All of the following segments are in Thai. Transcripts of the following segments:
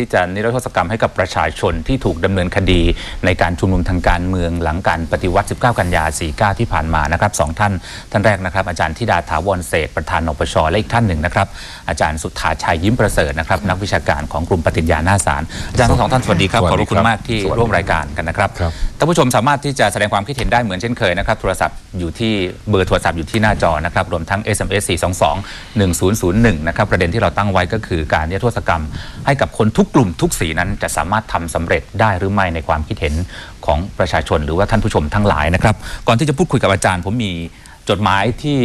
ที่จะนิรโทษกรรมให้กับประชาชนที่ถูกดำเนินคดีในการชุมนุมทางการเมืองหลังการปฏิวัติ 19 กันยา 49 ที่ผ่านมานะครับสองท่าน ท่านแรกนะครับ อาจารย์ธิดาถาวรเศรษฐ์ประธานนปชและอีกท่านหนึ่งนะครับ อาจารย์สุทธาชัยยิ้มประเสริฐนะครับ นักวิชาการของกลุ่มปฏิญญาหน้าศาลอาจารย์ทั้งสองท่านสวัสดีครับสวัขสอบดีพระคุณครับมากที่สวัสดีร่วมรายการกันนะครับครับท่านผู้ชมสามารถที่จะแสดงความคิดเห็นได้เหมือนเช่นเคยนะครับโทรศัพท์อยู่ที่เบอร์โทรศัพท์อยู่ที่หน้าจอนะครับรวมทั้ง SMS 422 1001นะครับประเด็นที่เราตั้งไว้ก็คือการนิรโทษกรรมให้กับคนทุกกลุ่มทุกสีนั้นจะสามารถทำสำเร็จได้หรือไม่ในความคิดเห็นของประชาชนหรือว่าท่านผู้ชมทั้งหลายนะครับ ก่อนที่จะพูดคุยกับอาจารย์ ผมมีจดหมายที่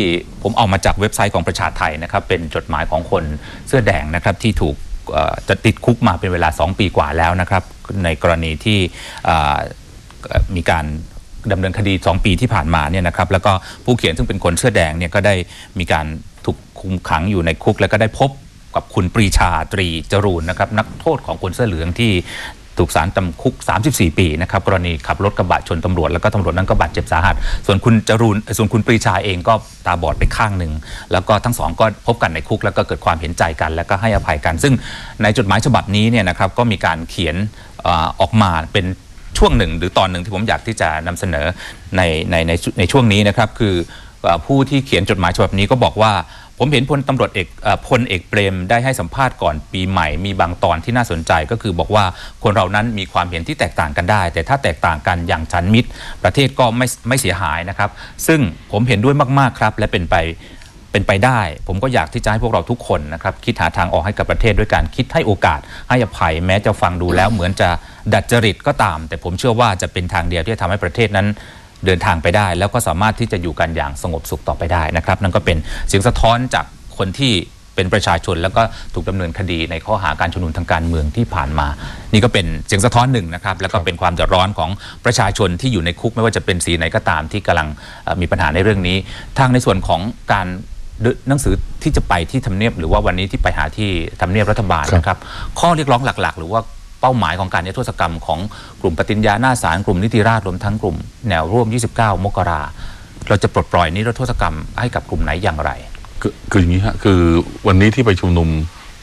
ผมเอามาจากเว็บไซต์ของประชาไทยนะครับ เป็นจดหมายของคนเสื้อแดงนะครับที่ถูกจะติดคุกมาเป็นเวลา 2 ปีกว่าแล้วนะครับ ในกรณีที่มีการดำเนินคดี 2 ปีที่ผ่านมาเนี่ยนะครับแล้วก็ผู้เขียนซึ่งเป็นคนเสื้อแดงเนี่ยก็ได้มีการถูกคุมขังอยู่ในคุกแล้วก็ได้พบ กับคุณปรีชาตรีจรูนนะครับนักโทษของคนเสื้อเหลืองที่ถูกสารจำคุก 34 ปีนะครับกรณีขับรถกระบะชนตำรวจแล้วก็ตำรวจนั้นก็บาดเจ็บสาหัส ส่วนคุณจรูนส่วนคุณปรีชาเองก็ตาบอดไปข้างหนึ่ง แล้วก็ทั้งสองก็พบกันในคุกแล้วก็เกิดความเห็นใจกัน แล้วก็ให้อภัยกัน ซึ่งในจดหมายฉบับนี้เนี่ยนะครับก็มีการเขียนอออกมาเป็นช่วงหนึ่ง หรือตอนหนึ่งที่ผมอยากที่จะนำเสนอในในในในช่วงนี้นะครับคือผู้ที่เขียนจดหมายฉบับนี้ก็บอกว่า ผมเห็นพลตำรวจเอกอพลเอกเปรมได้ให้สัมภาษณ์ก่อนปีใหม่มีบางตอนที่น่าสนใจก็คือบอกว่าคนเรานั้นมีความเห็นที่แตกต่างกันได้ แต่ถ้าแตกต่างกันอย่างฉันมิตร ประเทศก็ไม่ไม่เสียหายนะครับ ซึ่งผมเห็นด้วยมากๆครับ และเป็นไปเป็นไปได้ ผมก็อยากที่จะให้พวกเราทุกคนนะครับคิดหาทางออกให้กับประเทศด้วยการคิดให้โอกาสให้อภัย แม้จะฟังดูแล้วเหมือนจะดัดจริตก็ตาม แต่ผมเชื่อว่าจะเป็นทางเดียวที่จะทำให้ประเทศนั้น เดินทางไปได้ แล้วก็สามารถที่จะอยู่กันอย่างสงบสุขต่อไปได้นะครับ นั่นก็เป็นเสียงสะท้อนจากคนที่เป็นประชาชน แล้วก็ถูกดำเนินคดีในข้อหาการชุมนุมทางการเมืองที่ผ่านมา นี่ก็เป็นเสียงสะท้อนหนึ่งนะครับ แล้วก็เป็นความเดือดร้อนของประชาชนที่อยู่ในคุกไม่ว่าจะเป็นสีไหนก็ตามที่กำลังเอ่อมีปัญหาในเรื่องนี้ ทางในส่วนของการเดินหนังสือที่จะไปที่ทำเนียบหรือว่าวันนี้ที่ไปหาที่ทำเนียบรัฐบาลนะครับ ข้อเรียกร้องหลัก ๆ หรือว่า เป้าหมายของการนิรโทษกรรมของกลุ่มปฏิญญาหน้าศาลกลุ่มนิติราษฎร์รวมทั้งกลุ่มแนวร่วม 29 มกราเราจะปลดปล่อยนิรโทษกรรมให้กับกลุ่มไหนอย่างไร คือคืออย่างนี้ฮะคือวันนี้ที่ไปชุมนุม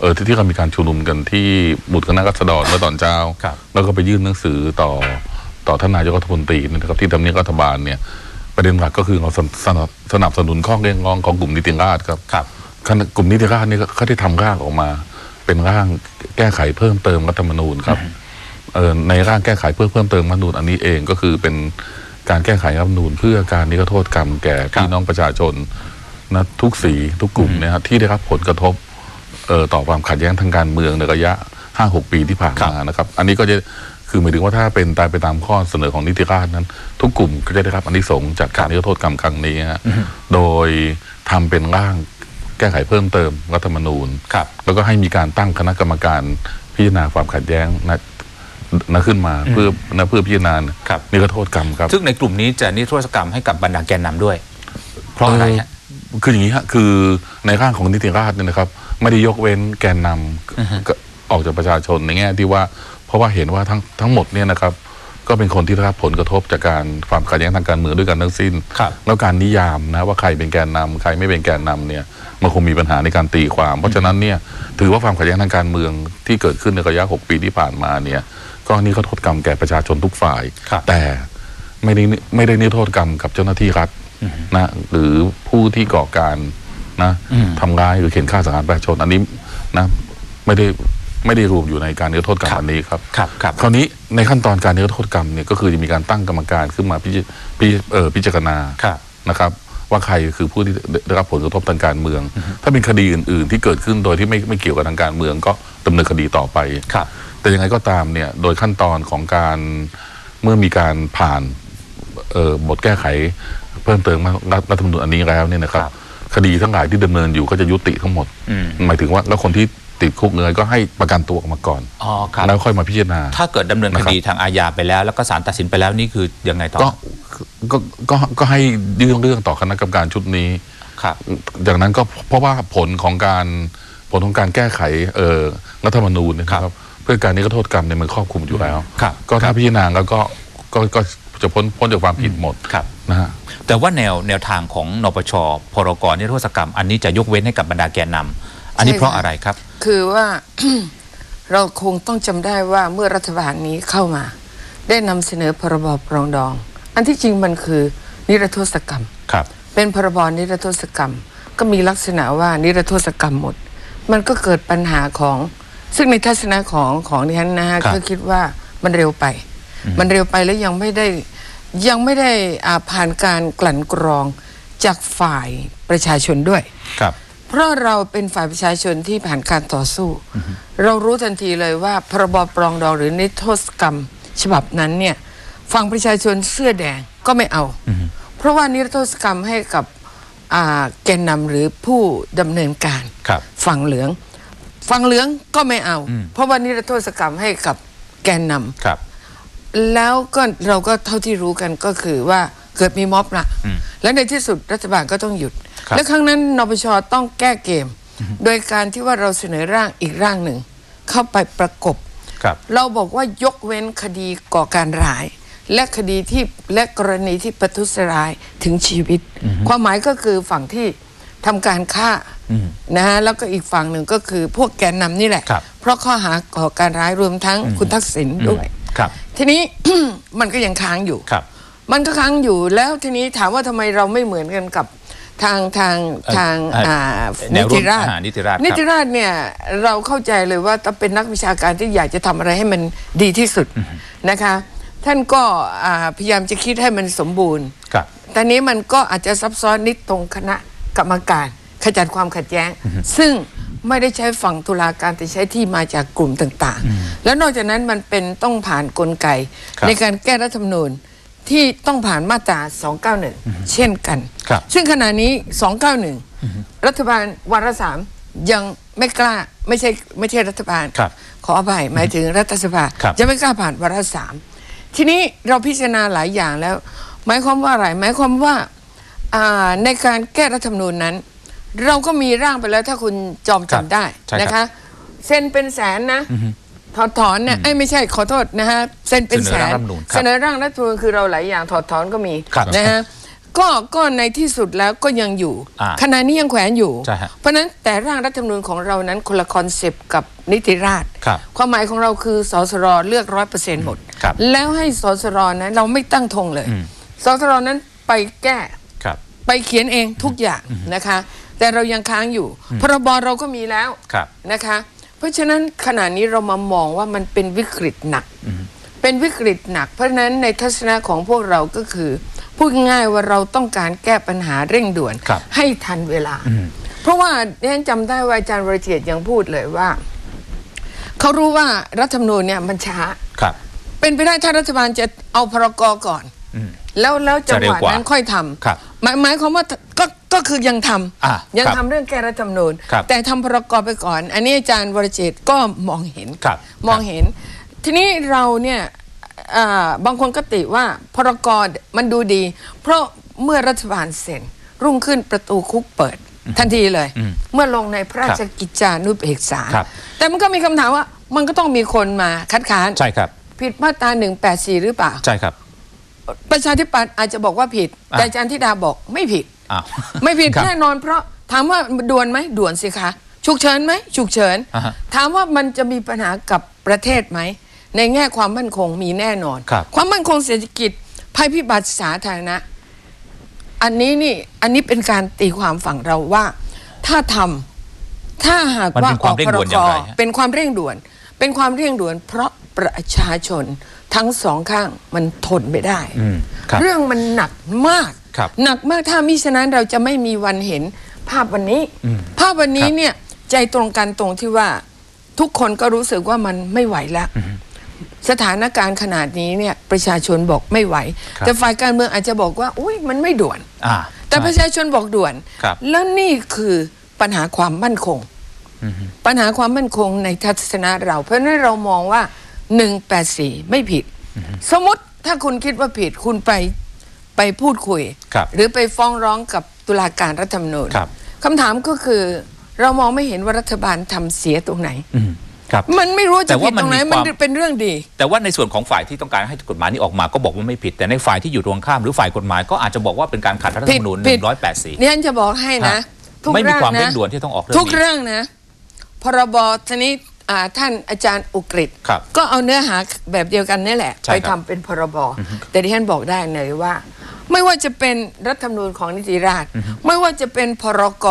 เออที่ที่เรามีการชุมนุมกันที่หมุดคณะรัษฎรเมื่อตอนเช้าครับแล้วก็ไปยื่นหนังสือต่อต่อท่านนายกรัฐมนตรีนะครับที่ทำเนียบรัฐบาลเนี่ยประเด็นหลักก็คือเราสนับสนับสนับสนุนข้อเรียกร้องของกลุ่มนิติราษฎร์ครับครับคณะกลุ่มนิติราษฎร์นี่เขาได้ทำร่างออกมา เป็นร่างแก้ไขเพิ่มเติมรัฐธรรมนูญครับเอ่อในร่างแก้ไขเพื่อเพิ่มเติมรัฐธรรมนูญอันนี้เองก็คือเป็นการแก้ไขรัฐธรรมนูญเพื่อการนิรโทษกรรมแก่พี่น้องประชาชนนะทุกสีทุกกลุ่มเนยครับที่ได้รับผลกระทบเอ่อต่อความขัดแย้งทางการเมืองในระยะห้าหกปีที่ผ่านมานะครับอันนี้ก็จะคือหมายถึงว่าถ้าเป็นตามไปตามข้อเสนอของนิติราษฎร์นั้น ทุกกลุ่มก็จะได้รับอันนี้สงส์จากการนิรโทษกรรมครั้งนี้ฮะโดยทำเป็นร่าง แก้ไขเพิ่มเติมรัฐธรรมนูญครับแล้วก็ให้มีการตั้งคณะกรรมการพิจารณาความขัดแย้งนะนะขึ้นมาเพื่อนะเพื่อพิจารณาครับนิรโทษกรรมครับ ซึ่งในกลุ่มนี้จะนิรโทษกรรมให้กับบรรดาแกนนำด้วย เพราะอะไรฮะเอ่อคืออย่างนี้ฮะคือในร่างของนิติราษฎร์เนี่ยนะครับ ไม่ได้ยกเว้นแกนนำก็ออกจากประชาชนในแง่ที่ว่า เพราะว่าเห็นว่าทั้งทั้งหมดเนี่ยนะครับ ก็เป็นคนที่ได้รับผลกระทบจากการความขัดแย้งทางการเมืองด้วยกันทั้งสิ้นครับแล้วการนิยามนะว่าใครเป็นแกนนำใครไม่เป็นแกนนำเนี่ยมันคงมีปัญหาในการตีความ เพราะฉะนั้นเนี่ยถือว่าความขัดแย้งทางการเมืองที่เกิดขึ้นในระยะ 6 ปีที่ผ่านมาเนี่ยก็นี่ก็โทษกรรมแก่ประชาชนทุกฝ่ายครับแต่ไม่ได้ไม่ได้นิรโทษกรรมกับเจ้าหน้าที่รัฐนะหรือผู้ที่ก่อการนะอืมทำร้ายหรือเข็นฆ่าสังหารประชาชนอันนี้นะไม่ได้ ไม่ได้รวมอยู่ในการนิรโทษกรรมครับอันนี้ครับครับครับคราวนี้ในขั้นตอนการนิรโทษกรรมเนี่ยก็คือจะมีการตั้งกรรมการขึ้นมาพิจพิเอ่อพิจารณาครับนะครับ ว่าใครคือผู้ที่ได้รับผลกระทบทางการเมือง ถ้าเป็นคดีอื่น ๆ ที่เกิดขึ้นโดยที่ไม่ไม่เกี่ยวกับทางการเมือง ก็ดำเนินคดีต่อไปครับแต่ยังไงก็ตามเนี่ยโดยขั้นตอนของการเมื่อมีการผ่านเอ่อบทแก้ไขเพิ่มเติมมารัฐรัฐธรรมนูญอันนี้แล้วเนี่ยนะครับครับคดีทั้งหลายที่ดำเนินอยู่ก็จะยุติทั้งหมดอืมหมายถึงว่าแล้วคนที่ ติดคุกเงยก็ให้ประกันตัวออกมาก่อนอ๋อครับแล้วค่อยมาพิจารณา ถ้าเกิดดำเนินคดีทางอาญาไปแล้ว แล้วก็ศาลตัดสินไปแล้วนี่คือยังไงต่อก็ก็ก็ก็ให้ยื่นเรื่องต่อคณะกรรมการชุดนี้ครับจากนั้นก็เพราะว่าผลของการผลของการแก้ไขเอ่อรัฐธรรมนูญเนยนะครับ เพื่อการนิรโทษกรรมเนี่ยมันครอบคลุมอยู่แล้วครับก็ถ้าพิจารณาแล้วก็ก็ก็จะพ้นพ้นจากความผิดหมดครับนะฮะแต่ว่าแนวแนวทางของนปชพรกนิรโทษกรรม อันนี้จะยกเว้นให้กับบรรดาแกนนำอันนี้ใช่เพราะค่ะอะไรครับ คือว่าเราคงต้องจำได้ว่าเมื่อรัฐบาลนี้เข้ามา ได้นำเสนอพรบปรองดอง อันที่จริงมันคือนิรโทษกรรมครับ เป็นพรบนิรโทษกรรม ก็มีลักษณะว่านิรโทษกรรมหมด มันก็เกิดปัญหาของ ซึ่งในทัศนะของของดิฉันนะฮะครับก็คิดว่ามันเร็วไป มันเร็วไปแล้วยังไม่ได้ยังไม่ได้อ่าผ่านการกลั่นกรองจากฝ่ายประชาชนด้วยครับ เพราะเราเป็นฝ่ายประชาชนที่ผ่านการต่อสู้ เรารู้ทันทีเลยว่าพรบปรองดองหรือนิรโทษกรรม ฉบับนั้นเนี่ยฝั่งประชาชนเสื้อแดงก็ไม่เอา เพราะว่านิรโทษกรรมให้กับอ่าแกนนำหรือผู้ดำเนินการครับฝั่งเหลือง ฝั่งเหลืองก็ไม่เอาอืมเพราะว่านิรโทษกรรมให้กับแกนนำครับแล้วก็เราก็เท่าที่รู้กันก็คือว่า เกิดมีม็อบละอืมและในที่สุดรัฐบาลก็ต้องหยุดครับและครั้งนั้นนปชต้องแก้เกม โดยการที่ว่าเราเสนอร่างอีกร่างหนึ่ง เข้าไปประกบครับเราบอกว่ายกเว้นคดีก่อการร้าย และคดีที่และกรณีที่ประทุษร้ายถึงชีวิต ความหมายก็คือฝั่งที่ทำการฆ่าอืมนะฮะแล้วก็อีกฝั่งหนึ่งก็คือพวกแกนนำนี่แหละครับเพราะข้อหาก่อการร้ายรวมทั้งคุณทักษิณด้วยครับทีนี้มันก็ยังค้างอยู่ครับ มันก็ค้างอยู่แล้วทีนี้ถามว่าทำไมเราไม่เหมือนกันกับทางทางเอ่อทางเอ่ออ่าแนนิวร่วมติราชอ่านิติราชครับนิติราชเนี่ยเราเข้าใจเลยว่าต้องเป็นนักวิชาการที่อยากจะทำอะไรให้มันดีที่สุดนะคะ ท่านก็อ่าพยายามจะคิดให้มันสมบูรณ์ครับแต่นี้มันก็อาจจะซับซ้อนนิดตรงคณะกรรมการขจัดความขัดแย้ง ซึ่งไม่ได้ใช้ฝั่งตุลาการแต่ใช้ที่มาจากกลุ่มต่าง ๆ แล้วนอกจากนั้นมันเป็นต้องผ่านกลไกครับในการแก้รัฐธรรมนูญ ที่ต้องผ่านมาตรา 291 เช่นกันครับซึ่งขณะนี้ 291 รัฐบาลวาระสามยังไม่กล้าไม่ใช่ไม่ใช่รัฐบาลครับขออภัยหมายถึงรัฐสภาครับจะไม่กล้าผ่านวาระสามทีนี้เราพิจารณาหลายอย่างแล้ว หมายความว่าอะไรหมายความว่าอ่าในการแก้รัฐธรรมนูญนั้น เราก็มีร่างไปแล้วถ้าคุณจอมครับจำได้ใช่ครับนะคะเซ็นเป็นแสนนะ ถอดถอนเนี่ยไอ้ยไม่ใช่ขอโทษนะฮะเซ็นเป็นแสเสนอร่านงรัฐธรรมนูญครับเสนอร่างรัฐธรรมนูญคือเราหลายอย่างถอดถอนก็มีครับนะฮะก็ก็ในที่สุดแล้วก็ยังอยู่อ่าขณะนี้ยังแขวนอยู่ใช่ฮะเพราะฉะนั้นแต่ร่างรัฐธรรมนูญของเรานั้นคนละคอนเซปต์กับนิติราษฎร์ครับความหมายของเราคือสสรเลือกร้อยเปอร์เซ็นต์หมดครับแล้วให้สสรนั้นเราไม่ตั้งธงเลยอืมสสรนั้นไปแก้ครับไปเขียนเองทุกอย่างนะคะ แต่เรายังค้างอยู่ พรบเราก็มีแล้วครับนะคะ เพราะฉะนั้นขณะนี้เรามามองว่ามันเป็นวิกฤตหนัก เป็นวิกฤตหนัก เพราะฉะนั้นในทัศนะของพวกเราก็คือ พูดง่ายๆว่าเราต้องการแก้ปัญหาเร่งด่วนครับให้ทันเวลา เพราะว่าดิฉันจำได้ว่าอาจารย์วรเจตยังพูดเลยว่าเขารู้ว่ารัฐธรรมนูญเนี่ยมันช้าครับเป็นไปได้ถ้ารัฐบาลจะเอาพรกก่อนอืมแล้วแล้วจังจะเร็หววะกว่านั้นค่อยทำครับหมายหมายความว่า ก็ก็คือยังทำอะยังครับทำเรื่องแก้รัฐธรรมนูญ ครับแต่ทำพรกไปก่อน อันนี้อาจารย์วรเจตน์ก็มองเห็น ครับมองเห็น ทีนี้เราเนี่ยอ่าบางคนก็ติว่าพรกมันดูดี เพราะเมื่อรัฐบาลเซ็น รุ่งขึ้นประตูคุกเปิดทันทีเลย อืมเมื่อลงในพระราชกิจจานุเบกษา ครับ แต่มันก็มีคำถามว่ามันก็ต้องมีคนมาคัดค้าน ใช่ครับผิดมาตรา184 หรือเปล่า ใช่ครับ ประชาธิปัตย์อาจจะบอกว่าผิด อะ แต่อาจารย์ธิดาบอกไม่ผิด อ้าวไม่ผิดครับแน่นอนเพราะถามว่าด่วนไหมด่วนสิคะฉุกเฉินไหมฉุกเฉิน อ่าฮะถามว่ามันจะมีปัญหากับประเทศไหม ในแง่ความมั่นคงมีแน่นอน ครับ ความมั่นคงเศรษฐกิจภัยพิบัติสาธารณะ อันนี้นี่อันนี้เป็นการตีความฝั่งเราว่า ถ้าทำถ้าหากมันว่าเป็นความเร่งด่วนอย่างไรฮะ เป็นความเร่งด่วน เป็นความเร่งด่วน เพราะประชาชนทั้งสองข้างมันทนไม่ได้ อืมครับ เรื่องมันหนักมาก ครับหนักมากถ้ามิฉะนั้นเราจะไม่มีวันเห็นภาพวันนี้ อืมภาพวันนี้ครับเนี่ยใจตรงกันตรงที่ว่าทุกคนก็รู้สึกว่ามันไม่ไหวแล้ว สถานการณ์ขนาดนี้เนี่ยประชาชนบอกไม่ไหว ครับ แต่ฝ่ายการเมืองอาจจะบอกว่าอุ้ยมันไม่ด่วน อ่าแต่ประใช่ ชาชนบอกด่วน ครับ แล้วนี่คือปัญหาความมั่นคง อือฮึปัญหาความมั่นคงในทัศนะเรา เพราะฉะนั้นเรามองว่า 184 ไม่ผิด สมมติถ้าคุณคิดว่าผิดคุณไป ไปพูดคุย ครับหรือไปฟ้องร้องกับตุลาการรัฐธรรมนูญครับ คำถามก็คือ เรามองไม่เห็นว่ารัฐบาลทำเสียตรงไหน อืมครับ มันไม่รู้แต่จะว่าผิดตรงไหนมันมีมันความ เป็นเรื่องดี แต่ว่าในส่วนของฝ่ายที่ต้องการให้กฎหมายนี้ออกมาก็บอกว่าไม่ผิด แต่ในฝ่ายที่อยู่ตรงข้ามหรือฝ่ายกฎหมายก็อาจจะบอกว่าเป็นการขัดรัฐธรรมนูญผิด 184เนี่ยฉันจะบอกให้นะฮะทุกไม่มีร่างความนะเร่งด่วนที่ต้องออกเรื่องทุกนี้เรื่องนะพรบทีนี้อ่าท่านอาจารย์อุกฤษครับก็เอาเนื้อหาแบบเดียวกันนี่แหละ ใช่ไปครัทำบเป็นพรบแต่ที่ท่านบอกได้เลยว่า ไม่ว่าจะเป็นรัฐธรรมนูญของนิติราษฎร์ไม่ว่าจะเป็นพรก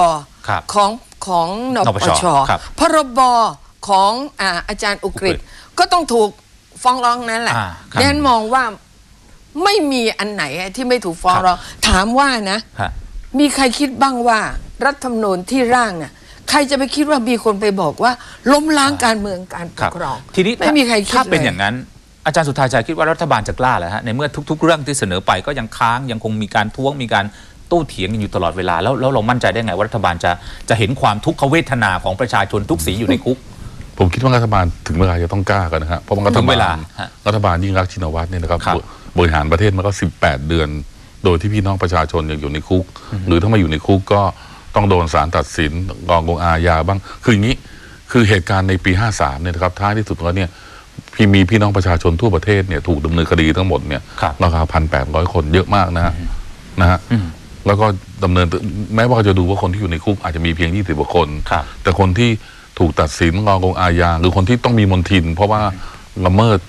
ครับของของนนปปชชครับพรบของอ่าอาจารย์อุกฤษก็ต้องถูกฟ้องร้องนั่นแหละอ่าครับดังนั้นมองว่าไม่มีอันไหนที่ไม่ถูกฟ้องครับ ร้องถามว่านะ ฮะ มีใครคิดบ้างว่ารัฐธรรมนูญที่ร่างน่ะใครจะไปคิดว่ามีคนไปบอกว่า ล้มล้างการเมืองการปครักบครองทีนี้ไม่มีใครคิดถ้าเป็นลอย่างนั้น อาจารย์สุทธาชัยคิดว่ารัฐบาลจะกล้าเหรอฮะในเมื่อทุก ๆ เรื่องที่เสนอไปก็ยังค้างยังคงมีการท้วงมีการโต้เถียงกันอยู่ตลอดเวลาแล้วแล้วเรามั่นใจได้ไงว่ารัฐบาลจะจะเห็นความทุกขเวทนาของประชาชนทุกสีอยู่ในคุก ผมคิดว่ารัฐบาลถึงเวลาจะต้องกล้ากันนะครับเพราะว่ารัฐถึงบาเวลลาฮะ รัฐบาลยิ่งรักษณ์ชินวัตรเนี่ยนะครับครับ บริหารประเทศมาก็ 18 เดือน โดยที่พี่น้องประชาชนยังอยู่ในคุก หรือถ้ามาอยู่ในคุกก็ต้องโดนศาลตัดสินกองกงอาญาบ้างคืออย่างนี้คือเหตุการณ์ในปี 53เนี่ยนะครับท้ายที่สุดแล้วเนี่ย พี่มีพี่น้องประชาชนทั่วประเทศเนี่ยถูกดำเนินคดีทั้งหมดเนี่ยครับ ราคาพันแปดร้อยคนเยอะมากนะฮะนะฮะแล้วก็ดำเนินแม้ว่าจะดูว่าคนที่อยู่ในคุกอาจจะมีเพียง20กว่าคน ครับ แต่คนที่ถูกตัดสินงอกงอาญาหรือคนที่ต้องมีมนทิน เพราะว่าละเมิด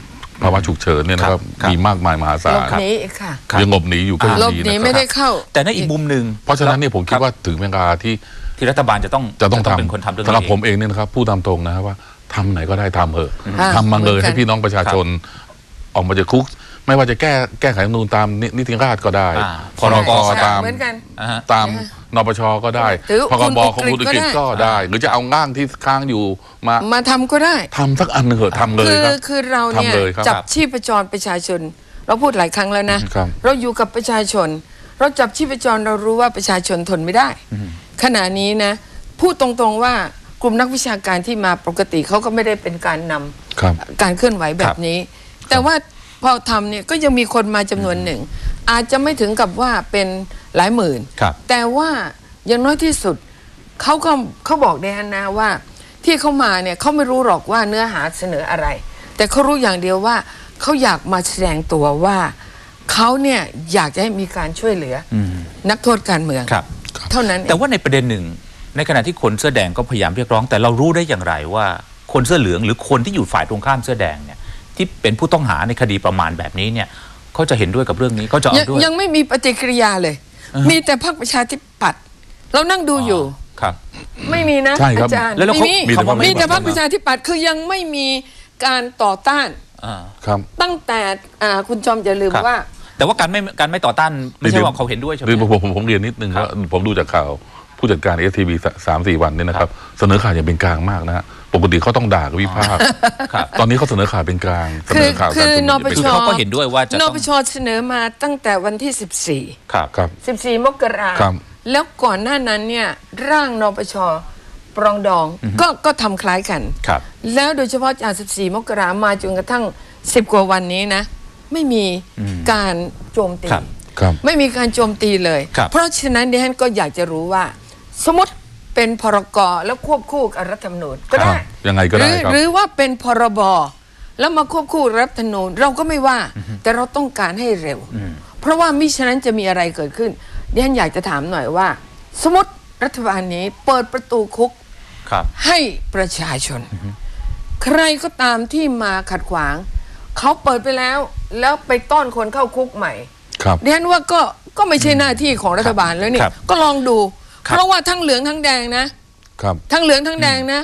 ภาวะฉุกเฉินเนี่ยนะครับครับมีมากมายมหาศาหลลบหนีอีกค่ะครับ ยังหลบหนีอยู่ก็ยังหลบดีหนีนะคไม่รับได้เข้า แต่ในอีกมุมหนึ่งเพราะฉะนั้นเนี่ยผมคิดว่าถึงเวลาที่ ที่รัฐบาลจะต้องจะต้องทเป็นคนทำเรื่องำสำหรับนี้ผมเองเนี่ยนะครับพูดตามตรงนะครับว่า ทำไหนก็ได้ทำเถอะอ่าทำมาเลยเหมือนกันให้พี่น้องประชาชนออกมาจากคุก ไม่ว่าจะแก้แก้ไขรัฐธรรมนูญตามนินิติราษฎร์ก็ได้อ่าพรกใช่ตามเหมือนกัน อ่าฮะ ตามนปชก็ได้หรือพรคุณบอุของกฤษคุณอุกฤษก็ก็ได้ได้ หรือจะเอาง่างที่ค้างอยู่มามาทำก็ได้ ทำสักอันหนึ่งเถอะทำเลยคือครับ คือเราเนี่ยทำเลยครับจับชีพจรประชาชน เราพูดหลายครั้งแล้วนะ ครับ เราอยู่กับประชาชน เราจับชีพจรเรารู้ว่าประชาชนทนไม่ได้ ขณะนี้นะ พูดตรงๆว่าก ลุ่มนักวิชาการที่มาปกติเขาก็ไม่ได้เป็นการนำครับการเคลื่อนไหวแบบนี้ แต่ว่าพอทำเนี่ยก็ยังมีคนมาจำนวนหนึ่ง อาจจะไม่ถึงกับว่าเป็นหลายหมื่นครับแต่ว่าอย่างน้อยที่สุดเขาก็เขาบอกในฮันนะว่าที่เขามาเนี่ยเขาไม่รู้หรอกว่าเนื้อหาเสนออะไร แต่เขารู้อย่างเดียวว่าเขาอยากมาแสดงตัวว่าเขาเนี่ยอยากจะให้มีการช่วยเหลืออนักโทษการเมืองครับเท่านั้นเองแต่ว่าในประเด็นหนึ่ง ในขณะที่คนเสื้อแดงก็พยายามเรียกร้อง แต่เรารู้ได้อย่างไรว่าคนเสื้อเหลืองหรือคนที่อยู่ฝ่ายตรงข้ามเสื้อแดงเนี่ยที่เป็นผู้ต้องหาในคดีประมาณแบบนี้เนี่ยเขาจะเห็นด้วยกับเรื่องนี้เขาจะเอายังด้วยยังไม่มีปฏิกิริยาเลย มีแต่พรรคประชาธิปัตย์เรานั่งดูอยู่ครับ ไม่มีนะใช่ครับอาจารย์แล้วเราไม่มีมีแต่พรรคมีแต่พรรคประชาธิปัตย์ประชาธิปัตย์คือยังไม่มีการต่อต้านอ่าครับตั้งแต่อ่าคุณจอมอย่าลืมครับว่า แต่ว่าการไม่การไม่ต่อต้านไม่ใช่ว่าเขาเห็นด้วยใช่ไหมหรือผมผมผมเรียนนิดนึงครับว่าผมดูจากข่าว ผู้จัดการเอสทีวีสามสี่วันเนี่ยนะครับ เสนอข่าวอย่างเป็นกลางมากนะฮะปกติเขาต้องด่ากับวิพากษ์ครับตอนนี้เขาเสนอข่าวเป็นกลางเสคืนออข่าวคืการอชุมนุมนปเป็นชกลางเขาก็เห็นด้วยว่าจะนต้องปชเสนอมาตั้งแต่วันที่ 14ครับครับ14 มกราคครับแล้วก่อนหน้านั้นเนี่ยร่างนปชปรองดองก็ก็ทำคล้ายกันครับแล้วโดยเฉพาะจาก 14 มกรามาจนกระทั่ง 10 กว่าวันนี้นะ ไม่มีการโจมตีครับครับไม่มีการโจมตีเลยครับเพราะฉะนั้นดิฉันก็อยากจะรู้ว่า สมมติเป็นพรกแล้วควบคู่กับรัฐธรรมนูญก็ได้ครับยังไงก็ได้หรือครับ หรือว่าเป็นพรบแล้วมาควบคู่รัฐธรรมนูญเราก็ไม่ว่า แต่เราต้องการให้เร็ว เพราะว่ามิฉะนั้นจะมีอะไรเกิดขึ้นดิฉันอยากจะถามหน่อยว่า สมมติรัฐบาลนี้เปิดประตูคุกครับให้ประชาชน ใครก็ตามที่มาขัดขวาง เขาเปิดไปแล้วแล้วไปต้อนคนเข้าคุกใหม่ครับดิฉันว่าก็ก็ไม่ใช่หน้าที่ของรัฐบาลแล้วนี่ครับก็ลองดูครับ เพราะว่าทั้งเหลืองทั้งแดงนะ ครับ ทั้งเหลืองทั้งแดงนะ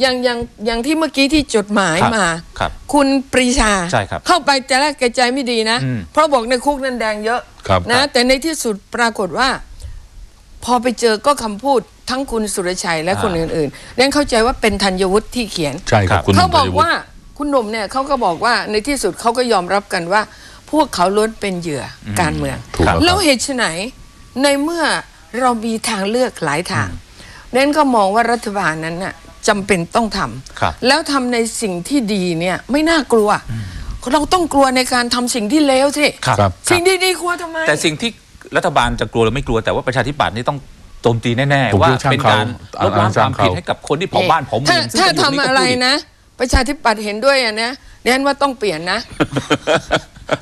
อย่างอย่างอย่างที่เมื่อกี้ที่จดหมายครับมาครับคุณปรีชาใช่ครับเข้าไปแต่แรกแกใจไม่ดีนะอืมเพราะบอกในคุกนั้นแดงเยอะครับนะ แต่ในที่สุดปรากฏว่า พอไปเจอก็คำพูดทั้งคุณสุรชัยและคนอื่นๆเรนเข้าใจว่าเป็นธัญวุฒิที่เขียนใช่ครับคุณเขาบอกธัญวุฒิว่าคุณหนุ่มเนี่ยเขาก็บอกว่าในที่สุดเขาก็ยอมรับกันว่า พวกเขาล้วนเป็นเหยื่ออการเมืองถูกแล้วแล้วครับเหตุไฉนในเมื่อ เรามีทางเลือกหลายทางเน้นก็มองว่ารัฐบาลนั้นน่ะจำเป็นต้องทำครับแล้วทำในสิ่งที่ดีเนี่ยไม่น่ากลัว เราต้องกลัวในการทำสิ่งที่เลวสิครับครับสิ่งดีๆกลัวทำไม แต่สิ่งที่รัฐบาลจะกลัวหรือไม่กลัวแต่ว่าประชาธิปัตย์นี่ต้องโจมตีแน่ผมๆว่าคิดว่าช่างเป็นการลบล้างเขาความผิดเขาให้กับคนที่เผาบ้านเผาเมืถ้าองซึ่งถ้าประโยคนี้ทำก็อะไรพูดนะ ประชาธิปัตย์เห็นด้วยอะนะเรียนว่าต้องเปลี่ยนนะ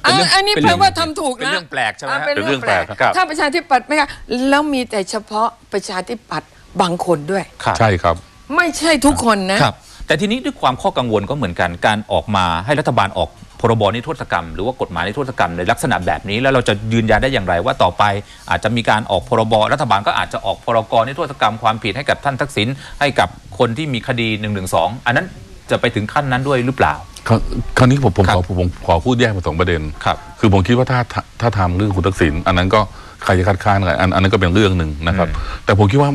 เป็นเรื่องอะอันนี้เป็นแปเรื่ลองว่าทำถูกเป็นนะเรื่องแปลกใช่ไหมอะฮะเป็นเรื่องแปลกครับถ้าประชาธิปัตย์ไม่ค่ะแล้วมีแต่เฉพาะประชาธิปัตย์บางคนด้วยครับใช่ครับ ไม่ใช่ทุกคนนะครับ แต่ทีนี้ด้วยความข้อกังวลก็เหมือนกันการออกมาให้รัฐบาลออกพรบนิรโทษกรรมหรือว่ากฎหมายนิรโทษกรรมในลักษณะแบบนี้ แล้วเราจะยืนยันได้อย่างไรว่าต่อไป อาจจะมีการออกพรบรัฐบาลก็อาจจะออกพรกนิรโทษกรรมความผิดให้กับท่านทักษิณให้กับคนที่มีคดี1นึอันนั้น จะไปถึงขั้นนั้นด้วยหรือเปล่า คราวคราวนี้ผมผมครับขอผมขอพูดแยกเป็นสองประเด็น ครับ คือผมคิดว่าถ้าถ้าถ้าทำเรื่องคุณทักษิณอันนั้นก็ใครจะคัดค้านอะไรอันอันนั้นก็เป็นเรื่องหนึ่งนะครับ แต่ผมคิดว่า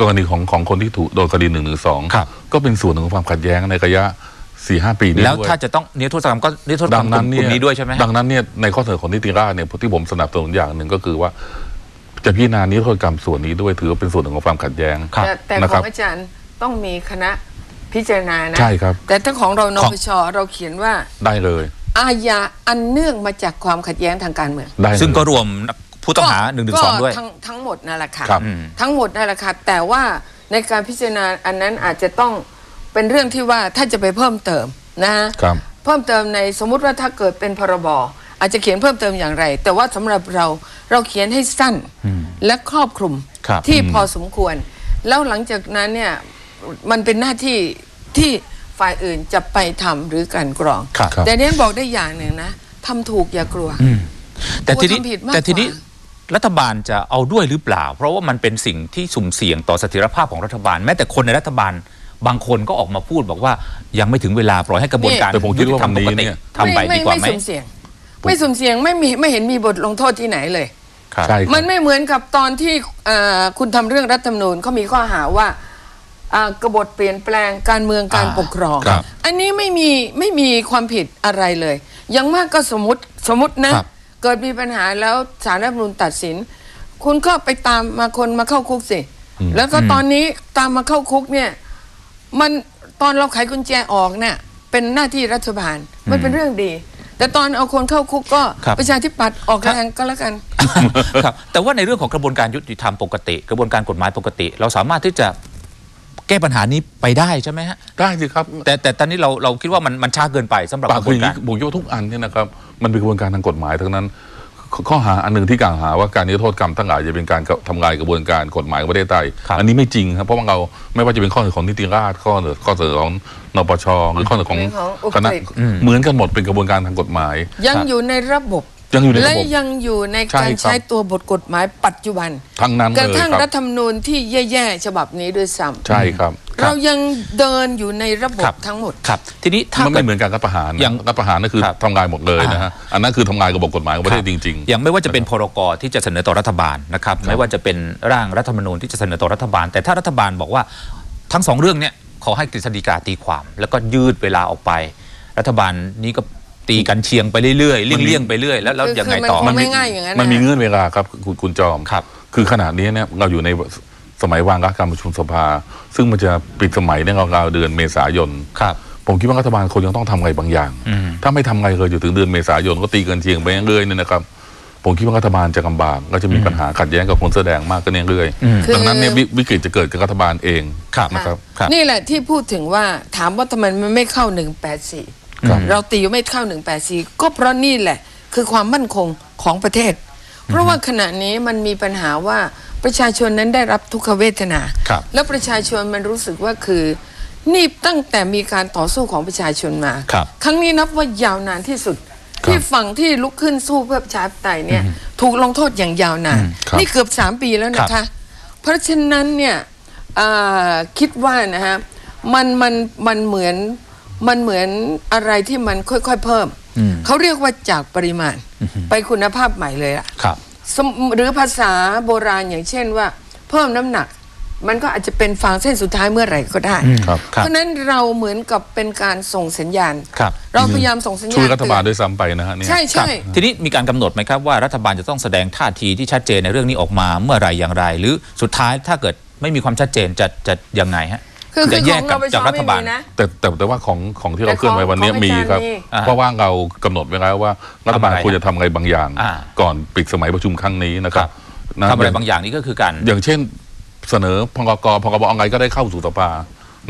กรณีของของคนที่ถูกโดนคดีหนึ่งหรือสองครับ ก็เป็นส่วนหนึ่งของความขัดแย้งในระยะสี่ห้าปีนี้แล้วด้วย ถ้าจะต้องนิรโทษกรรมก็นิรโทษกรดัรมงกนั้นลุ่เนี่มยนี้ด้วยใช่ไหมฮะดังนั้นเนี่ยในข้อเสนอของนิติราษฎร์เนี่ยที่ผมสนับสนุนอย่างหนึ่งก็คือว่า จะพิจารณานิรโทษกรรมส่วนนี้ด้วยถือว่าเป็นส่วนหนึ่งของความขัดแย้งครับแต่แต่นะขครัอบงอาจารย์ต้องมีคณะ พิจารณานะ ใช่ครับ แต่ถ้าของเรานของปชเราเขียนว่า ได้เลยอาญาอันเนื่องมาจากความขัดแย้งทางการเมืองได้เลย ซึ่งก็รวมผู้ต้องหา1นึก็ด้วย ทั้งทั้งหมดนั่นแหละค่ะครับ อืม ทั้งหมดนั่นแหละค่ะแต่ว่าในการพิจารณาอันนั้นอาจจะต้องเป็นเรื่องที่ว่าถ้าจะไปเพิ่มเติมนะฮะครับ เพิ่มเติมในสมมุติว่าถ้าเกิดเป็นพรบอาจจะเขียนเพิ่มเติมอย่างไร แต่ว่าสำหรับเราเราเขียนให้สั้นและครอบคลุมครับ ที่พอสมควร แล้วหลังจากนั้นเนี่ย มันเป็นหน้าที่ที่ฝ่ายอื่นจะไปทำหรือกลันกรองครับ แต่เน้นบอกได้อย่างหนึ่งนะทำถูกอย่ากลัวแต่ทีนี้กลัวทำผิดมากแต่ทีนี้กว่ารัฐบาลจะเอาด้วยหรือเปล่า เพราะว่ามันเป็นสิ่งที่สุ่มเสี่ยงต่อเสถียรภาพของรัฐบาล แม้แต่คนในรัฐบาลบางคนก็ออกมาพูดบอกว่ายังไม่ถึงเวลาปล่อยให้กระบวนการแต่ผมคิดว่ายุติธรรวันนี้ปกติเนี่ย ทำไปดีกว่าไหม ไม่สุ่มเสี่ยง ไม่สุ่มเสี่ยงไม่มีไม่เห็นมีบทลงโทษที่ไหนเลย ครับ ใช่ครับ มันไม่เหมือนกับตอนที่เอ่อคุณทำเรื่องรัฐธรรมนูญเขามีข้อหาว่าอ่า กบฏเปลี่ยนแปลงการเมืองการอ่าปกครองครับอันนี้ไม่มีไม่มีความผิดอะไรเลยอยังมากก็สมมติสมมตินะครับเกิดมีปัญหาแล้วศาลรัฐธรรมนูญตัดสิน คุณก็ไปตามมาคนมาเข้าคุกสิ แล้วก็ตอนนี้ตามมาเข้าคุกเนี่ย มันตอนเราไขกุญแจออกเนี่ย เป็นหน้าที่รัฐบาลมันเป็นเรื่องดีแต่ตอนเอาคนเข้าคุกก็ครับประชาธิปัตย์ออกแรงก็แล้วกันครับแต่ว่าในเรื่องของกระบวนการยุติธรรมปกติ กระบวนการกฎหมายปกติ เราสามารถที่จะ แก้ปัญหานี้ไปได้ใช่ไหมฮะได้สิครับ แต่แต่ตอนนี้เราเราคิดว่ามันมันช้าเกินไปสำหรับปากกระบคือวอนย่างการนี้ผมคิดว่าทุกอันเนี่ยนะครับมันเป็นกระบวนการทางกฎหมายทั้งนั้นขข้อหาอันหนึ่งที่กล่าวหาว่าการนิรโทษกรรมทั้งหลายจะเป็นการทำลายกระบวนการกฎหมายของประเทศไทยครับอันนี้ไม่จริงครับเพราะว่าเราไม่ว่าจะเป็นข้อเสนอของนิติราษฎร์ข้อเสนอข้อเสนอของนปชหรือข้อเสนอของเรื่องของอุกฤษคณะเหมือนกันหมดเป็นกระบวนการทางกฎหมาย ยังครับอยู่ในระบบ ยังอยู่ในระและบบ ยังอยู่ในใช่การครับ ใช้ตัวบทกฎหมายปัจจุบัน ทั้งนั้นกเลระยทั่งครัรัฐบ ธรรมนูญที่แย่ๆฉบับนี้ด้วยซ้ำใช่ครับ เรายังเดินอยู่ในระบบครับทั้งหมด ครับ ทีนี้ถ้ามันเกิไม่ดเหมือนการรัฐประหารนะอย่างรัฐประหารนั่นคือครับทำลายหมดเลยนะฮะอันนั้นคือทำลายระบบกฎหมายของประเทศจริงอย่างไม่ว่าจะเป็นพรกที่จะเสนอต่อรัฐบาลนะครับไม่ว่าจะเป็นร่างรัฐธรรมนูญที่จะเสนอต่อรัฐบาล แต่ถ้ารัฐบาลบอกว่าทั้งสองเรื่องเนี่ยขอให้กฤษฎีกาตีความ แล้วก็ยืดเวลาออกไป รัฐบาลนี้ก็ ตีกันเชียงไปเรื่อยๆเลี่ยงๆไปเรื่อยแล้วแล้วคือยังไงคือมันต่อคงๆไม่ง่ายอย่างนั้นมันมีนะเงื่อนเวลาครับคุณคุณจอมครับ คือขณะนี้เนี่ยเราอยู่ในสมัยวางระการประชุมสภา ซึ่งมันจะปิดสมัยในราวๆเดือนเมษายนครับผมคิดว่ารัฐบาลควรยังต้องทำอะไรบางอย่างอืมถ้าไม่ทำอะไรเลยอยู่ถึงเดือนเมษายนก็ตีกันเชียงไปเรื่อยๆเนี่ยนะครับผมคิดว่ารัฐบาลจะลำบากก็จะมีปัญหาขัดแย้งกับคนเสื้อแดงมากขึ้นเรื่อยอืมๆดังนั้นเนี่ยวิวิกฤตจะเกิดกับรัฐบาลเองครับนะครับครับนี่แหละที่พูดถึงว่าถามว่าทำไมมันไม่เข้า 184ครับ เราตีไม่เข้า184ก็เพราะนี่แหละ คือความมั่นคงของประเทศ เพราะว่าขณะนี้มันมีปัญหาว่าประชาชนนั้นได้รับทุกขเวทนาครับแล้วประชาชนมันรู้สึกว่าคือ นี่ตั้งแต่มีการต่อสู้ของประชาชนมา ครับครั้งนี้นับว่ายาวนานที่สุดครับที่ฝั่งที่ลุกขึ้นสู้เพื่อประชาธิปไตยเนี่ยถูกลงโทษอย่างยาวนานครับนี่เกือบสามปีแล้วนะครัคะบเพราะฉะนั้นเนี่ยอ่าคิดว่านะฮะมันมันมันเหมือน มันเหมือนอะไรที่มันค่อยๆเพิ่ม เขาเรียกว่าจากปริมาณไปคุณภาพใหม่เลยอะครับสมหรือภาษาโบราณอย่างเช่นว่า เพิ่มน้ำหนัก มันก็อาจจะเป็นฟางเส้นสุดท้ายเมื่อไหร่ก็ได้ครับครับเพราะฉะนั้นเราเหมือนกับเป็นการส่งสัญญาณครับเราพยายามส่งสัญญาณช่วยรัฐบาลเตือนด้วยซ้ำไปนะฮะเนี่ยใช่ครับใช่ทีนี้มีการกำหนดไหมครับว่ารัฐบาลจะต้องแสดงท่าทีที่ชัดเจนในเรื่องนี้ออกมาเมื่อไหรอย่างไร หรือสุดท้ายถ้าเกิดไม่มีความชัดเจนจะจะยังไงฮะ คือจะคือแยขกองกัเราบไปจากรัฐบาลไม่มีนะแต่แต่แต่ว่าของของที่เราแต่เคลื่อนไหววันนี้ของมีครับของอาจารย์มีอ่าเพราะว่าเรากำหนดไว้แล้วว่ารัฐบาลทำอะไรควรจะทำอะไรบางอย่างอ่าก่อนปิดสมัยประชุมครั้งนี้นะครับนะทำอะไรบางอย่างนี่ก็คือการอย่างเช่นเสนอพงกพงบอะไรก็ได้เข้าสู่สภา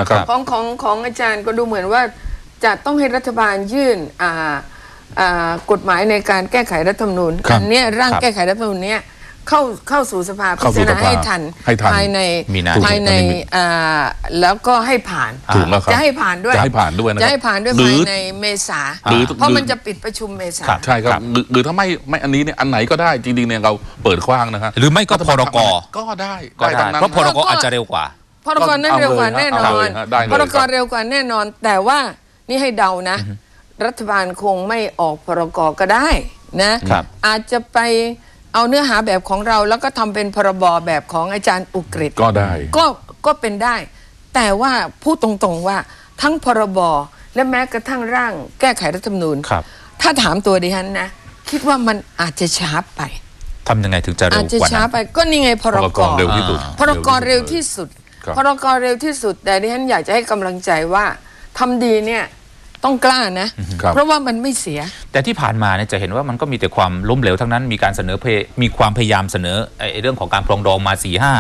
นะครับของของของอาจารย์ก็ดูเหมือนว่าจะต้องให้รัฐบาลยื่นอ่าอ่ากฎหมายในการแก้ไขรัฐธรรมนูญครับอันเนี้ยร่างครับแก้ไขรัฐธรรมนูญเนี้ย เข้าเข้าสู่สภาพิเข้าสู่จารณาสภาให้ทันให้ทันภายในมีนา ภายในถูกต้องอ่าแล้วก็ให้ผ่านถูกแล้วครับจะให้ผ่านด้วยจะให้ผ่านด้วยนะครับจะให้ผ่านด้วยหรืภายอในเมษาหรือ เพราะหรือมันจะปิดประชุมเมษา ครับ ใช่ครับหรือหรือถ้าไม่ไม่อันนี้เนี่ยอันไหนก็ได้จริงๆเนี่ยเราเปิดกว้างนะครับหรือไม่ก็พรกก็ได้ก็ได้ทั้งนั้น เพราะพรกก็อาจจะเร็วกว่า พรกนั้นเร็วกว่าแน่นเอาอเลนยฮะได้เลย พรกครับเร็วกว่าแน่นอน แต่ว่านี่ให้เดานะ รัฐบาลคงไม่ออกพรกก็ได้นะครับอาจจะไป เอาเนื้อหาแบบของเราแล้วก็ทำเป็นพรบแบบของอาจารย์อุกฤษก็ได้ ก็ก็เป็นได้ แต่ว่าพูดตรงๆว่าทั้งพรบและแม้กระทั่งร่างแก้ไขรัฐธรรมนูญครับ ถ้าถามตัวดิฉันนะ คิดว่ามันอาจจะช้าไปทำยังไงถึงจะเร็อาจวจะกว่าช้านั้น ไปก็นี่ไงพรพรกกเร็วที่สุด พรกเร็วที่สุดครับ พรกเร็วที่สุด แต่ดิฉันอยากจะให้กำลังใจว่าทำดีเนี่ย ต้องกล้านะครับเพราะว่ามันไม่เสีย แต่ที่ผ่านมาเนี่ยจะเห็นว่ามันก็มีแต่ความล้มเหลวทั้งนั้นมีการเสนอเพมีความพยายามเสนอไอ้เรื่องของการปรองดองมา4ี่ห้า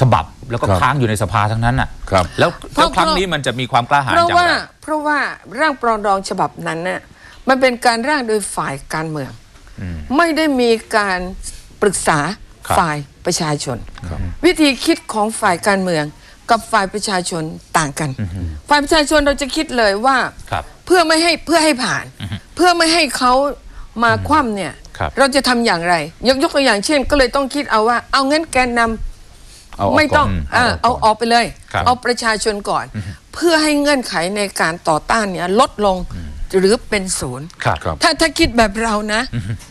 ฉบับ แล้วก็ครับค้างอยู่ในสภาทั้งนั้นอะครับแล้วเพราะแล้วครั้งนี้มันจะมีความกล้าหาญเพราะอย่างว่าไรเพราะว่าร่างปรองดองฉบับนั้นน่ะมันเป็นการร่างโดยฝ่ายการเมือง ไม่ได้มีการปรึกษาครับฝ่ายประชาชนครับวิธีคิดของฝ่ายการเมืองกับฝ่ายประชาชนต่างกัน ฝ่ายประชาชนเราจะคิดเลยว่าครับ เพื่อไม่ให้เพื่อให้ผ่าน เพื่อไม่ให้เขามาคว่ำเนี่ยครับเราจะทำอย่างไร ยกยกตัวอย่างเช่น ก็เลยต้องคิดเอาว่า เอางั้นแกนนำเอาออกไม่ต้องก่อนอ่าเอาออกไปเลยครับเอาประชาชนก่อน เพื่อให้เงื่อนไขในการต่อต้านเนี่ยลดลงหรือเป็นศูนย์ครับครับถ้าถ้าคิดแบบเรานะ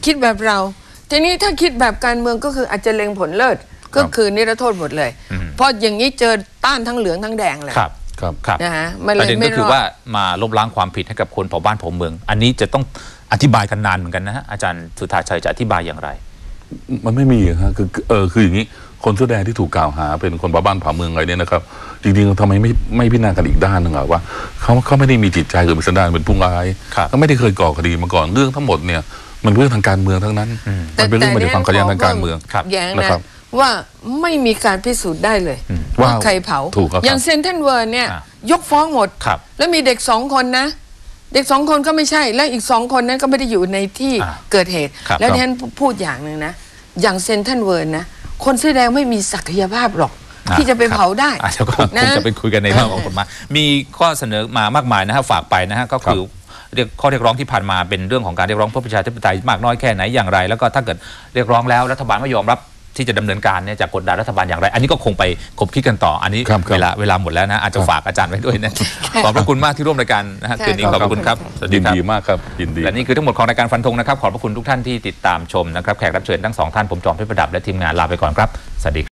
คิดแบบเรา ทีนี้ถ้าคิดแบบการเมืองก็คืออาจจะเล็งผลเลิศก็คือนิรโทษหมดเลย เพราะอย่างนี้เจอต้านทั้งเหลืองทั้งแดงเลย ครับครับครับนะฮะมันเลยประเด็นไม่ก็คือรอดว่ามาลบล้างความผิดให้กับคนเผ่าบ้านเผ่าเมือง อันนี้จะต้องอธิบายกันนานเหมือนกันนะฮะอาจารย์สุธาชัยจะอธิบายอย่างไร มันไม่มีอะฮะคือคือเออคืออย่างนี้คนเสื้อแดงที่ถูกกล่าวหา เป็นคนบ้าบ้านผาเมืองอะไรเนี่ยนะครับจริงๆทำไมไม่ไม่พิจารณากันอีกด้านหนึ่งอะว่าเขาเขาไม่ได้มีจิตใจหรือเป็นสันดานเป็นผู้ร้ายครับ เขาไม่ได้เคยก่อคดีมาก่อนเรื่องทั้งหมดเนี่ยมันเรื่องทางการเมืองทั้งนั้น มันเป็นเรื่องมาจากความขัดแย้งทางการเมืองครับแย้งนะนะครับ ว่าไม่มีการพิสูจน์ได้เลยว่าว่าใครเผา ถูกครับอย่างเซนเทนเวิร์เนี่ยอะยกฟ้องหมดครับแล้วมีเด็กสองคนนะ เด็กสองคนก็ไม่ใช่ และอีกสองคนนั้นก็ไม่ได้อยู่ในที่อะเกิดเหตุครับแล้วครับดิฉันพูดอย่างหนึ่งนะ อย่างเซนเทนเวิร์นะ คนเสื้อแดงไม่มีศักยภาพหรอกที่จะไปเผาได้อะเดี๋ยวก็คงนะจะไปคุยกันในเรื่องของกฎหมายมีข้อเสนอมามากมายนะฮะฝากไปนะฮะก็คือเรียกข้อเรียกร้องที่ผ่านมาเป็นเรื่องของการเรียกร้องเพื่อประชาธิปไตยมากน้อยแค่ไหนอย่างไร แล้วก็ถ้าเกิดเรียกร้องแล้วรัฐบาลไม่ยอมรับ ที่จะดำเนินการเนี่ยจะกดดันรัฐบาลอย่างไร อันนี้ก็คงไปคบคิดกันต่ออันนี้ครับครับเวลาเวลาหมดแล้วนะอาจจะฝากอาจารย์ไว้ด้วยนะขอบพระคุณมากที่ร่วมรายการนะฮะคืนนี้ขอบพระคุณครับสวัสดียินครับดีมากครับยินดีและนี่คือทั้งหมดของรายการฟันธงนะครับขอบพระคุณทุกท่านที่ติดตามชมนะครับแขกรับเชิญทั้งสองท่านผมจอมเพชรประดับและทีมงานลาไปก่อนครับสวัสดี